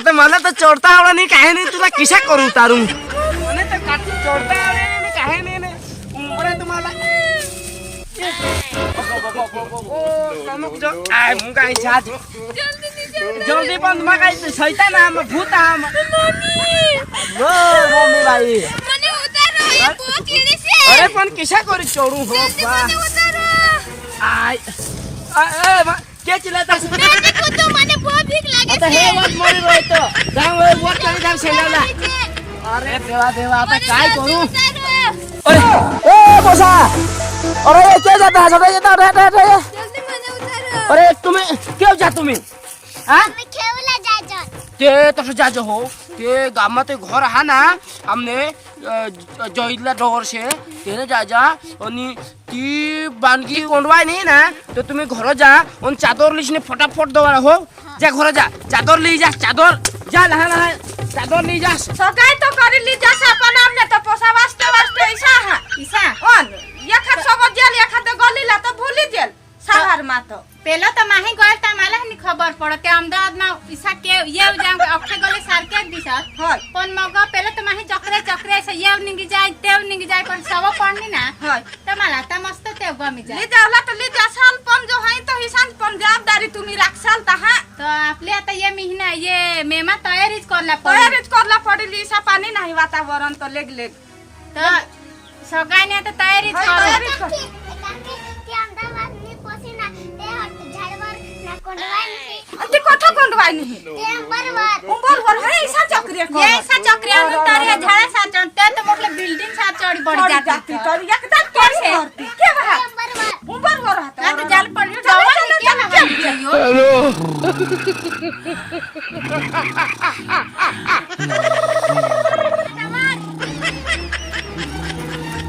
आता मला तर चढता आवडा नाही काही नाही तुला किशा करू तारू चढता आवडे नाही काही तुम्हाला जल्दी पण मग काय सैता ना मग भूत हा मम्मी बाई अरे पण किशा करू चोरू हो बा आय के चिलाता તો હે વાત મળી રહ્યો તો. ગામ હવે વોટ કરી જાવ સેલાલા અરે દેવા દેવા આપણે કાઈ કરું? અરે એ બોસા અરે એ કે જાતા છો કે જાતા રે રે રે અરે તમે ઘર હા ના. અમને જોઈલા ડોર છે. તેને જાજા અને ती बांधकी कोंडवाय नाही ना तर तुम्ही घर जा आणि चादर लिशने फटाफट दवा हो जा घर जा चादर लिही जा चादर जा लहान लहान चादर लिही जा सगळे तो करी लिही जा आपण आमने तो पोसा वाजते वाजते इसा हा इसा ओन एखाद सोबत जेल एखाद गलीला तर भुली जेल साहार मात પેલો તો માહી ગોળ તા માલા ની ખબર પડે તે અમદાવાદમાં પૈસા કે યેવ જામ અક્ષે ગોલે સારકે દિશા હોય પણ મગો પેલો તો માહી ચક્રે ચક્રે છે યેવ નીગી જાય તેવ નીગી જાય પણ સવો પડની ના હોય તો માલા તા મસ્ત તેવ ગમી જાય. લે જાવલા તો લે જાસાલ પણ જો હઈ તો હિસાન પણ જવાબદારી તુમી રાખસાલ તાહા તો આપલે તો યે મહિના યે મેમા તૈયારી જ કરલા પડે. તૈયારી જ કરલા પડી લીસા પાણી નહીં વાતાવરણ તો લેગ લેગ. તો સગાઈને તો તૈયારી જ કરો. તે કોઠો કોંડવાની હે ઉંબર વર. હે એસા ચક્રિય કો એસા ચક્રિયનું તારે ઝાડા સા ચડતે તો મતલબ બિલ્ડિંગ સા ચડી પડી જાતી તો એકદમ કોસે કે વાત ઉંબર વર. હતા. તો જાલ પડી જવા ને કે ના જઈયો હેલો.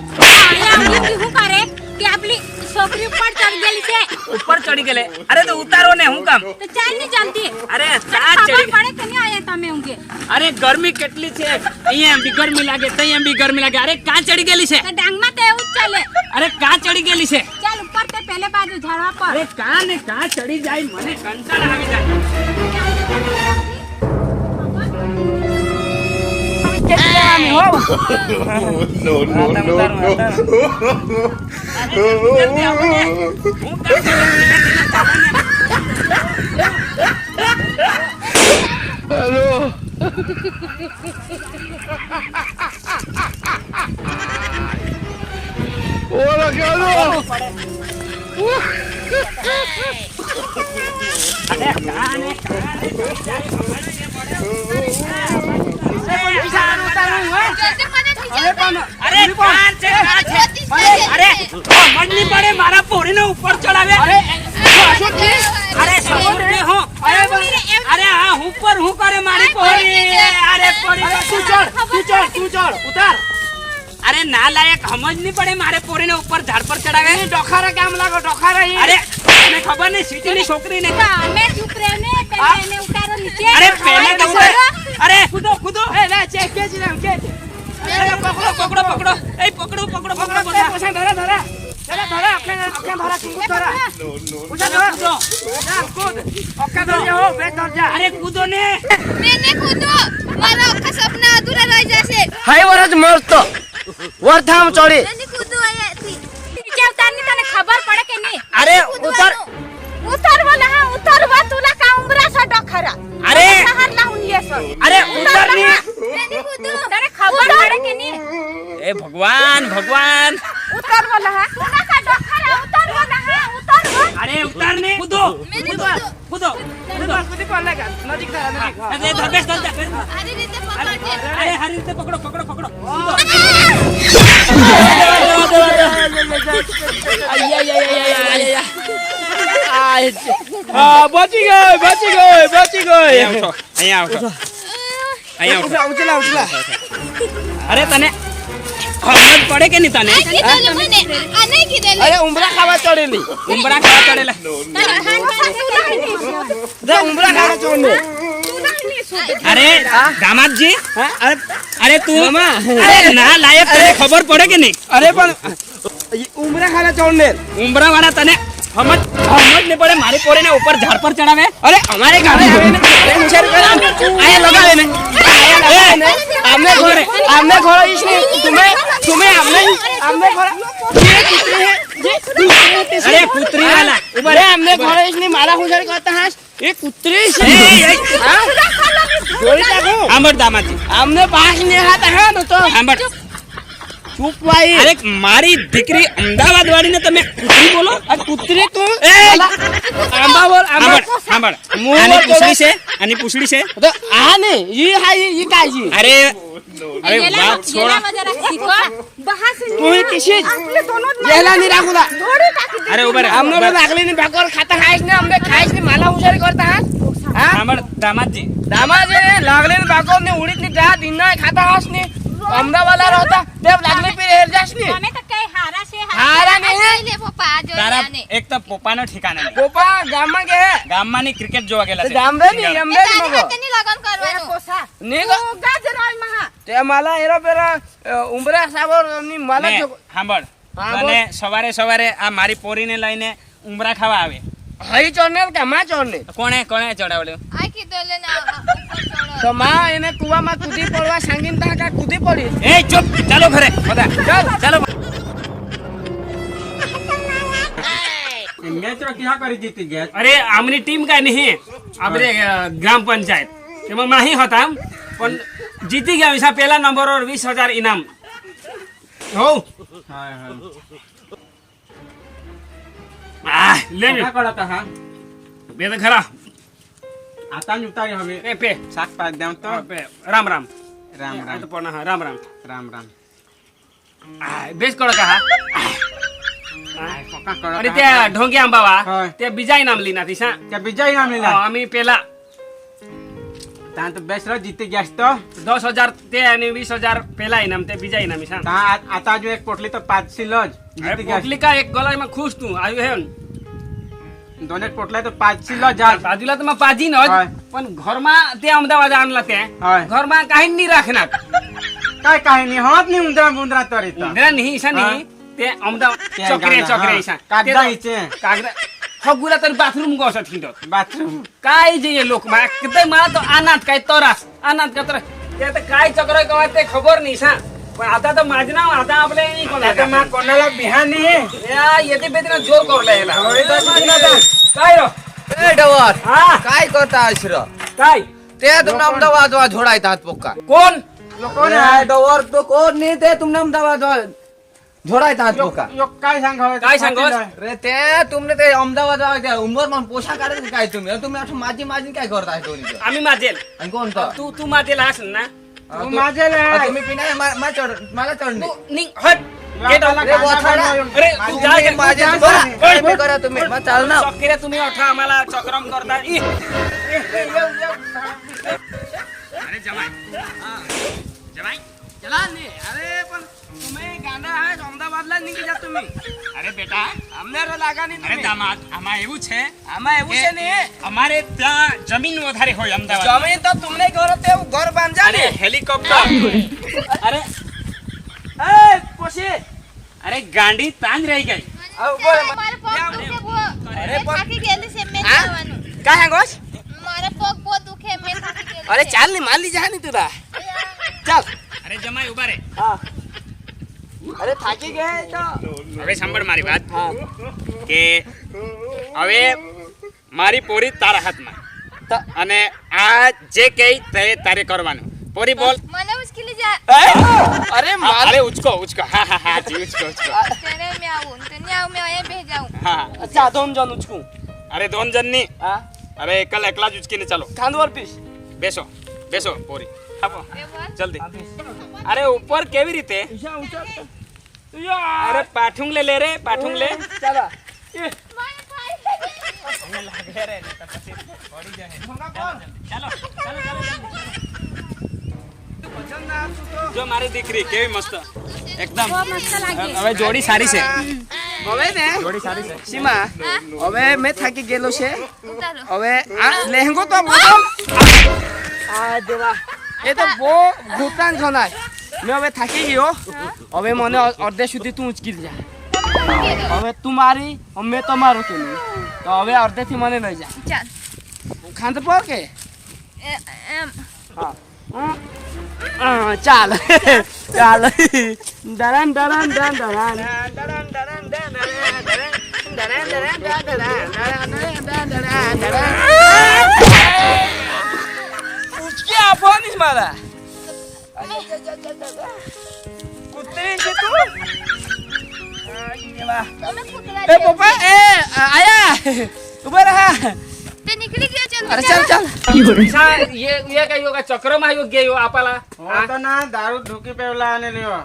હું કરે? કે આપલી છોકરી ઉપર ચડી ગયેલી છે? ઉપર ચડી ગયેલે. અરે તો ઉતારો ને હું કામ? તો ચાલની જલ્દી અરે ચા ચડી પડે કે નહીં આયા તમે ઊંઘે અરે ગરમી કેટલી છે? અહીંયા બી ગરમી લાગે ત્યાં બી ગરમી લાગે. અરે કાં ચડી ગયેલી છે? ડાંગમાં તો એવું જ ચાલે. અરે કાં ચડી ગયેલી છે? ચાલ ઉપર તે પહેલે બાજુ ઝાડવા પર. અરે કાં ને કાં ચડી જાય મને કંટાળ આવી જાય. No, no, no, no. Aduh. Hola, Carlos. અરે સમજ નહીં પડે મારા પોરીને ઉપર ચડાવે. અરે અરે ને હો. અરે અરે હા ઉપર હું કરે મારી પોરી? અરે પોરી તું ચડ તું ચડ તું ચડ. ઉતાર. અરે ના લાયક સમજ નહીં પડે મારે પોરીને ઉપર ઝાડ પર ચડાવે. ડોખારા કામ લાગો ડોખારે અરે તને ખબર નહીં સિટીની છોકરીને? અમે ચૂપ રહે ને પહેલા એને ઉતારો નીચે. અરે પહેલા તો અરે કૂદો કૂદો. એ લે ચેક કે જ ને કે પકડો પકડો પકડો. એ પકડો પકડો પકડો ওশান ধরে ধরে ধরে ধরে আপনি আপনি ধরে কুকুর ধরে ওশান ধরে কুদো ওশান কুদ অক্কা ধরে হো বে দরজা আরে কুদো নে મેને કૂદો મારા આખા સપના અધૂરા રહી જશે. હાય વરજ મરતો. વરધામ ચડી મેને કૂદો આયાથી. વિચારતાની તને ખબર પડે કે નહીં? અરે ઉતર ઉતરવા ના ઉતરવા તુલા કા ઉમરા સા ડખરા અરે. સહર લા ઉનલે સર અરે ઉતરની તને ખબર પડે કે નહીં? એ ભગવાન ભગવાન. ઉતર બોલા હા? સોના કા ડોખા ઉતર બોલા હા? ઉતર બોલ અરે ઉતર ને કૂદો. કૂદો. કૂદો. કૂદો. કૂદી. પર લગા નજીક થા નજીક અરે ધબેસ ધલ ધબેસ અરે રીતે પકડજે અરે હરી રીતે પકડો પકડો પકડો. કૂદો. બચી ગયો બચી ગયો બચી ગયો. અહીંયા આવશો અહીંયા આવશો ઉચલા ઉચલા અરે તને ખબર પડે કે નહીં તને? અરે ઉમરા ખાવા ચડેલી. ઉમરા ખાવા ચડેલા. ઉમરા ખાવા ચડેલી. અરે દામાદજી અરે અરે તું અરે ના લાયક તને ખબર પડે કે નહીં? અરે પણ ઉમરા ખાલા ચોડને ઉમરા વાળા તને સમજ સમજ ને પડે મારી પોરીને ઉપર ઝાડ પર ચડાવે. અરે અમારે ઘરે આવીને ઉછેર કરે આયા લગાવે ને. આયા ને. આમને ઘરે આમને ઘરે ઈશ ને. તમે તમે આમને આમને ઘરે જે કુતરી હે જે અરે કુતરી વાલા. ઊભા રે. આમને ઘરે ઈશ ને મારા ઉછેર કરતા હાસ. એ કુતરી છે. હા? જોઈ તાકો આમર દામાજી. આમને પાસ ને હાથ હા તો. સાંભળ. ચૂપ ભાઈ. અરે મારી દીકરી અમદાવાદ વાળીને તમે કુતરી બોલો? આ કુતરી તો એ! આંબા બોલ આંબા આની પૂછડી છે? આની પૂછડી છે? તો આ ને ઈ હા ઈ કાજી. અરે અરે વાત છોડ. તું ઈ કિસી જેલા ની રાખુલા અરે ઊભા ઊભા રહે. નાખલી ની ભાગોર ખાતા ખાઈશ ને અમને ખાઈશ ને માલા ઉછેર કરતા હા? સાંભળ દામાજી દામાજી લાગલે ની ભાગોર ને ઉડી ની જા દિનના ખાતા હાસ ને. અમદાવાદ હતા તે લાગણી પે હેર જાસ ને. તમે તો કઈ હારા છે હારા ને લે પપ્પા જો તારા. એક તો પપ્પાનો ઠિકાણા નહીં. ગોપા ગામમાં કે? ગામમાં ની ક્રિકેટ જોવા ગયેલા છે. જામરે ની એ એમને જ તારી મગો. હાથેની લગન કરવાનું. ની ગો તે માલા એરો પેરા ઉમરા સાબરની માલા જો સાંભળ અને સવારે સવારે આ મારી પોરીને લઈને ઉમરા ખાવા આવે. હઈ ચોરને કે મા ચોરને કોણે કોણે ચડાવડ્યો આ કીધો લે ના તો માં એને કુવામાં કૂદી પડવા સાંગીન તા કા કૂદી પડી? એ ચૂપ ચાલો ઘરે. બધા ચાલ. ચાલો. અરે આમની ટીમ કાંઈ નહીં. આપણે ગ્રામ પંચાયત. એમાં માહી હતા પણ જીતી ગયા વિશા પહેલા નંબર ઓર વીસ હજાર ઇનામ. હો. લે. બે તો ખરા. એ પે. હા, પે. રામ રામ. આ તો પણ હા, રામ રામ. આ, બેસ કરો કા હા. અરે ત્યાં ઢોંગી આંબાવા હા. તે બીજા નામ લીના થી સા બીજા ઇનામ હા, લીધા અમે પેલા ત્યાં તો બેસ રહ્યો જીતી ગયા તો. દસ હજાર તે અને વીસ હજાર પેલા ઇનામ તે બીજા ઇનામ છે ત્યાં આ- આતા જો એક પોટલી તો પાંચ સિલ જ. જીતી ગયા પોટલિકા એક ગલામાં ખુશ તું આવ્યું હે ને દોને પોટલા તો પાંચ લો જા બાજુલા તો પાજી ન. પણ ઘરમાં તે અમદાવાદ આણલા તે. ઘરમાં કાઈ નહીં રાખના કાઈ કાઈ નહીં હોત નહીં ઉંદરા ઉંદરા તરી તો. ઉંદરા નહીં ઈશા નહીં. તે અમદાવાદ ચોકરે ચોકરે. ઈશા. કાગદા ઈચે. કાગડા. હગુરા તર બાથરૂમ ગોસ થીંડો બાથરૂમ. કાઈ જઈએ લોકમાં કદાય મારા તો આનાત કાઈ તરાસ આનાત કતર તે કાઈ ચક્ર કવા તે ખબર નહીં સા आता तर माझं नाव आता आपल्या यांनी कोणाला कोणाला बिहाने या येते बेतीनं जोर कोरला ना आता. काय हो? रो डवर. हा? काय करता आश्र? काय? ते तुमना अहमदाबाद दवा झोडायतात पोका कोण? कोण डवर तो कोण नाही ते तुमना अहमदाबाद वा झोडायतात पोका यो काय सांगावं? काय सांगावं? रे ते तुमने ते अहमदाबाद दवा त्या उंबर म्हणून पोशाख काढायचं काय तुम्ही? तुम्ही असं माझी माझी काय करताय दोन्ही? आम्ही माझेल आणि कोणतं? तू तू माझेल असेल ना? माझं नाही तुम्ही पिणार मला चढणे हट तुम्ही अठा आम्हाला चक्रम करता अरे जमाय जमाय चला अरे पण तुम्ही गाणं आहे अहमदाबादला निघी जा तुम्ही अरे बेटा અમને રો લાગા નહીં અરે દામાદ આમાં એવું છે આમાં એવું છે ને? અમારે ત્યાં જમીન વધારે હોય અમદાવાદ જમીન તો તમને ઘર તે ઘર બાંધજા ને? હેલિકોપ્ટર. અરે એ અરે ગાંડી તાંજ રહી ગઈ. આવ બોલ મારા પગ દુખે બહુ. અરે. ચાલ ને માલી જા ની તું ચાલ. અરે જમાઈ ઊભા રે. હા. અરે થાકી ગયા તો. હવે સાંભળ મારી વાત. કે હવે મારી પોરી તારા હાથમાં અને આ જે કઈ તે તારે કરવાનું. પોરી બોલ. મને ઉશ્કેલી જા. અરે મારે માલ અરે ઉચકો ઉચકો. હા હા હા જી ઉચકો ઉચકો. તને મે આવું તને આવું મે અહીં બેસી જાઉં. હા. અચ્છા ધોમ જન ઉચકું. અરે ધોમ જનની હા. અરે એકલા એકલા જ ઉચકીને ચાલો. ખાંદવર પીસ બેસો બેસો પોરી. આપો જલ્દી. અરે ઉપર કેવી રીતે? ઊંચા ઊંચા. અરે પાઠુંગ લે લે રે પાઠુંગ લે ચાલા જો મારી દીકરી કેવી મસ્ત એકદમ હવે જોડી સારી છે હવે ને જોડી સારી છે સીમા હવે મેં થાકી ગયેલો છે. હવે આ લહેંગો તો આ દેવા એ તો બહુ ભૂતાન ખનાય મેં હવે થાકી ગયો હવે મને અડધે સુધી તું ઉચકી જા હવે તું મારી અમે તમારું કે નહીં તો હવે અડધેથી મને લઈ જા ચાલ ખાંડ પર કે ચાલ ચાલ દરન દરન દરન દરન ઉચકી આપવાની જ મારા કૂતરી છે તું? એ પપ્પા એ આયા. ઊભા રહા. તે નીકળી ગયો ચાલ અરે ચાલ ચાલ. ये ये કઈ યોગા ચક્રમાં યોગ ગયો આપલા? હું તો ના દારૂ ઢૂકી પેવલા અને લ્યો.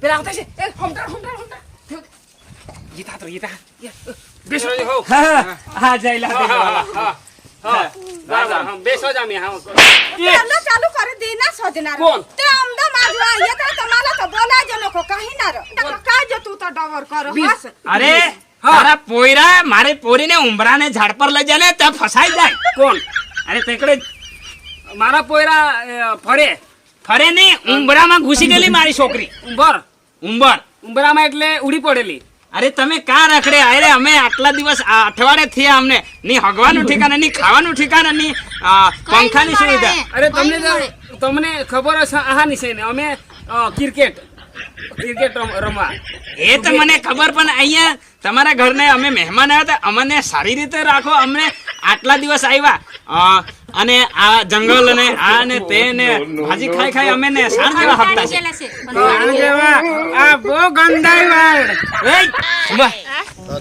પેલા આવતા છે. એ હોમટા હોમટા હોમટા જીતા તો જીતા બેસો. હા. હા જઈલા હા હા. હા. હા. બેસો જામી હા. ચાલો ચાલુ કરી દે ના કોણ? તે આવ્યા તા તમારા તો બોલા જ લોકો કહી ના રો કાજ તું તો ડવર કરો બસ. અરે તારા પોયરા મારે પોરીને ઉંબરાને ઝાડ પર લઈ જાય ને ત્યાં ફસાઈ જાય. કોણ? અરે તેકડે મારા પોયરા ફરે. ફરે ને ઉંબરામાં ઘૂસી ગયેલી મારી છોકરી. ઉંબર. ઉંબર. ઉંબરામાં એટલે ઉડી પડેલી. અરે તમે કા રખડે? અરે અમે આટલા દિવસ અઠવાડે થયા અમને. ની હગવાનું ઠેકાણા ની ખાવાનું ઠેકાણા ની પંખાની સુવિધા. અરે તમને તો- તમને ખબર હશે આહાની છે ને. અમે ક્રિકેટ. ક્રિકેટ રમવા. એ તો મને ખબર પણ અહીંયા તમારા ઘરને અમે મહેમાન આવ્યા હતા. અમને સારી રીતે રાખો. અમને આટલા દિવસ આવ્યા. અને આ જંગલ ને આ ને તે ને ભાજી ખાઈ ખાઈ અમે ને સાર જેવા હપ્તા છે. આ બહુ ગંદાઈ વાળ.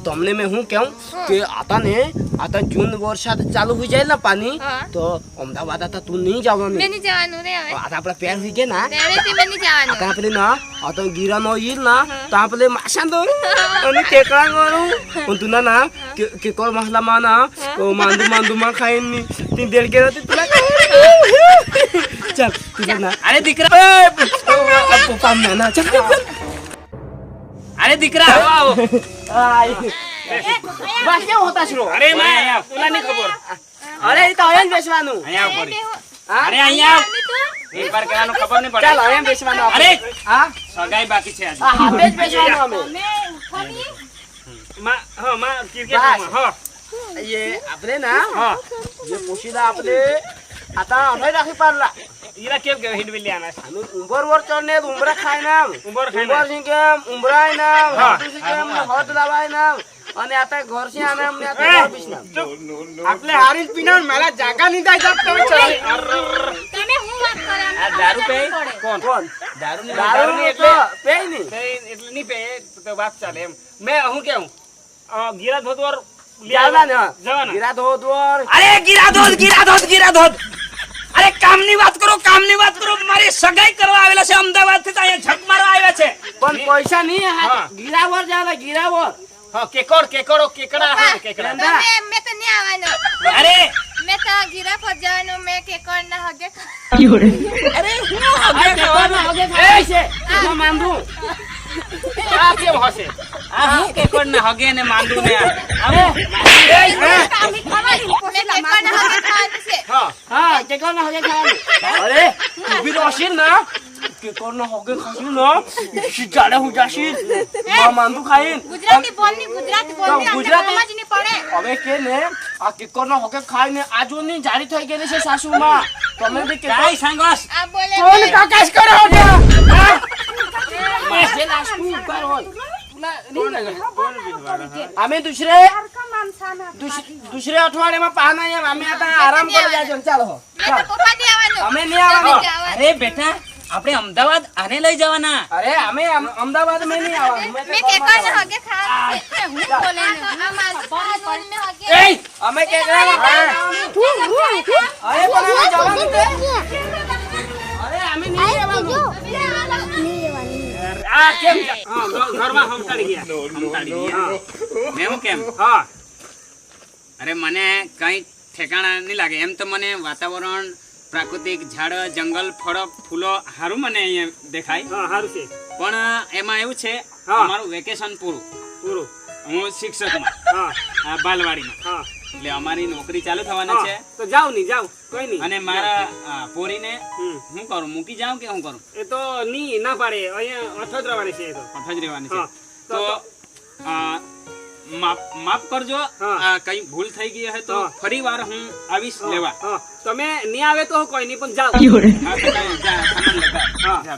તમને મેં હું કેવું કે આતાને આતા જૂન વરસાદ ચાલુ હોઈ જાય ને પાણી તો અમદાવાદ આતા તું નહીં જવાનું. નહીં જવાનું રે હવે. આતા આપણા પેર હોઈ ગયા ને રે તે નહીં જવાનું. આતા આપણે ના આતો ગીરા નો ઈ ના તો આપણે માસા દો અને કેકળા કરું પણ તું ના ના કે કોર મહલા માં ના માંદુ માંદુ માં ખાઈ ની તી દેડ કે હતી પેલા ચાલ તું ના. અરે દીકરા પપ્પા ના ચાલ. અરે દીકરા આવો આવો આય બસ કેવું હોતા શરો અરે માં ઓલાની ખબર અરે એ તો હવે જ બેસવાનું અહીંયા આવ પડી હા? અરે અહીંયા આવ એક વાર કહેવાનું ખબર નહીં પડે ચાલ હવે એમ બેસવાનું આપણે. અરે હા સગાઈ બાકી છે આજે આ હાથે જ બેસવાનું અમે માં હા માં ક્રિકેટ બસ. રમવા હા ये આપણે ના હા જે પોશીદા આપણે आता અઠાઈ રાખી પાડલા ઈરા કેમ કે હિંડવી આના અમે ઉંબર વર ચડને ઉંબરા ખાય નામ. ઉંબર ખાઈ ઉંબર સિંહ કેમ? ઉંબરાય નામ. હા. સિંહ કેમ? હદ લાવાય નામ. અને આતા ઘર છે આને અમને આતા ઘર બીસ નામ આપણે હારી પીના મારા જાગા નીંદા જતો છે. તમે હું વાત કરે? આ દારૂ પે કોણ? કોણ? દારૂ ની દારૂ ની એટલે પેયની તે એટલે નહીં પે તો વાત ચાલે એમ. મેં હું કેવું? અ, ગીરા ધોતવર જાવના. જવાના ગીરા અરે ગીરા ધોધ ગીરા ધોધ ગીરા ધોધ અરે કામની વાત કરો કામની વાત કરો. મારી સગાઈ કરવા આવેલા છે અમદાવાદથી અહીંયા ઝક મારવા આવ્યા છે. પણ પૈસા નહીં ગીરાવર જાવે ગીરાવર. હા કેકડ કેકડો કેકડા હા કેકડા. મેં મેં તો નહીં આવવાનો. અરે! મેં તો ગીરા પર જવાનું મેં કેકર ના હગે અરે હું હગે ખાવાનો? હગે ખાય છે. હું માંદું આ કેમ હશે? આ હું કેકડ ના હગે ને માંદુ ને આ. મેં કેકર ના હગે ખાવાનું છે હા કેકોર ના હગે ખાવાનું અરે ઊભી તો હશી ના કેકોર ના હગે ખાશું ના જાડે હું જાશી માં માંદું ખાઈન ગુજરાતી બોલની ગુજરાતી બોલની ગુજરાતી? સમજ નહીં પડે હવે કે ને આ કેકોર ના હગે ખાઈને આજુની જાડી થઈ ગયેલી છે સાસુમાં તમે બી કાંઈ સાંગોસ આ બોલે કોણ કાકાશ કરો છો જે લાસ્ટ ઉપર હોય અમે દુસરે દુસ- દુસરે અઠવાડિયામાં પાના એમ અમે आता આરામ કરી જાજો ચાલો હો. મેં તો પપ્પા નહીં આવવાનું અમે નહીં આવવાનું તમે જવાનું. અરે બેટા આપણે અમદાવાદ આને લઈ જવાના અરે અમે અમ- અમદાવાદ में नहीं આવવાનું મેં તો મેં કેકર ઘરમાં ના હગે ખાવાનું છે હું બોલે ને આ મારું બોલ મેં હગે આવવાનું. અમે કેકડા અરે પણ અમે જવાનું છે. અરે અમે નહીં જવાનું આ કેમ હા ઘરમાં હમતાડી ગયા. હમતાડી ગયા. મેં કેમ? હા. અરે મને કઈ ઠેકાણા નહીં લાગે. એમ તો મને વાતાવરણ પ્રાકૃતિક ઝાડ જંગલ ફળો ફૂલો સારું મને અહીંયા દેખાય. હા સારું છે. પણ એમાં એવું છે હા. અમારું વેકેશન પૂરું. પૂરું. હું શિક્ષકમાં. હા. બાલવાડીમાં. હા. એટલે અમારી નોકરી ચાલુ થવાની છે. તો જાવ નહીં જાવ કોઈ નહીં. અને મારા પોરીને હું કરું? મૂકી જાઉં કે હું કરું? એ તો ની ના પાડે. અહીંયા અઠોતરા રહેવાની છે એ તો. અઠ જ રહેવાની છે. તો માફ માફ કરજો. કઈ ભૂલ થઈ ગઈ હોય તો ફરી વાર હું આવીશ લેવા. તમે નહીં આવે તો કોઈ નહીં પણ જાઓ.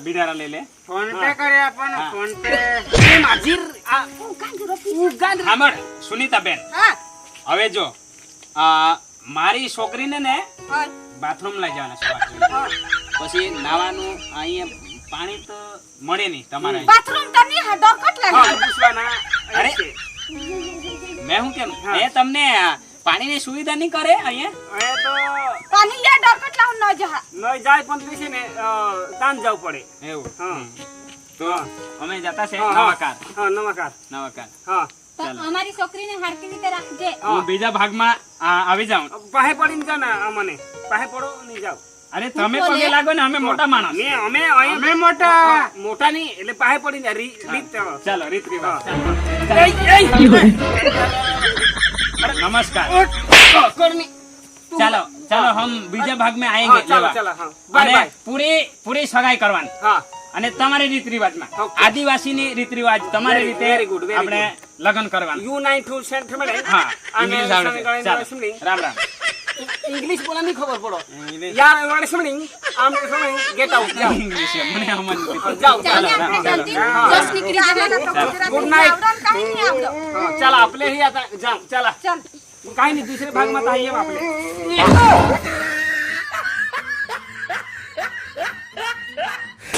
બિડારા લઈ લે. ફોન પે કરી પણ ફોન પે એ માજી આ ઉગાંડ સાંભળ સુનીતાબેન. હા. હવે જો મારી છોકરીને ને હા. બાથરૂમ લઈ જવાના પછી નાવાનું અહીંયા પાણી તો મળે નહીં તમારે બાથરૂમ તો નહીં હા ડોરકટ લાગે. પૂછવાના. અરે. મેં શું કેમ હા. એ તમને પાણીની સુવિધા નહીં કરે અહીંયા? એ તો પાણી લે ડોરકટ લાવ ન જા. ન જાય પણ પછી ને તાન જવું પડે. એવું. હા. હમ. તો અમે જતા છે હા, હા. નવાકાર. નમસ્કાર નવાકાર. હા. તો અમારી છોકરીને હારકી રીતે રાખજે હું. બીજા ભાગમાં આવી જાઉં. પાહે પડીને જા ના અમને પાહે પડો ને જાઓ. અરે તમે પગે લાગો ને અમે મોટા માણસ. મે અમે અમે મોટા. મોટા નહીં એટલે પાહે પડીને રીત ચાલો રીત રિવાજ. નમસ્કાર. ચાલો ચાલો હમ બીજા ભાગમાં આएंगे ચાલો ચાલો હા. બાય. પૂરી પૂરી સગાઈ કરવાની. હા. અને તમારી રીત રિવાજમાં આદિવાસીની રીત રિવાજ તમારી રીતે આપણે લગ્ન કરવાનું. યુ નાઇન ટુ સેન્ટ હા uh, રામ રામ. ઇંગ્લિશ બોલવાની ખબર પડો. યાર એવાડે સમણી આમ સમણી ગેટ આઉટ જાઓ ઇંગ્લિશ મને સમજ નથી જાઓ. ચાલો જસ નીકળી જવાના ગુડ નાઈટ ચાલો. આપણે હી આતા જાઓ ચાલો. ચાલ. કાઈ નહીં દૂસરે ભાગમાં તો આઈએ આપણે.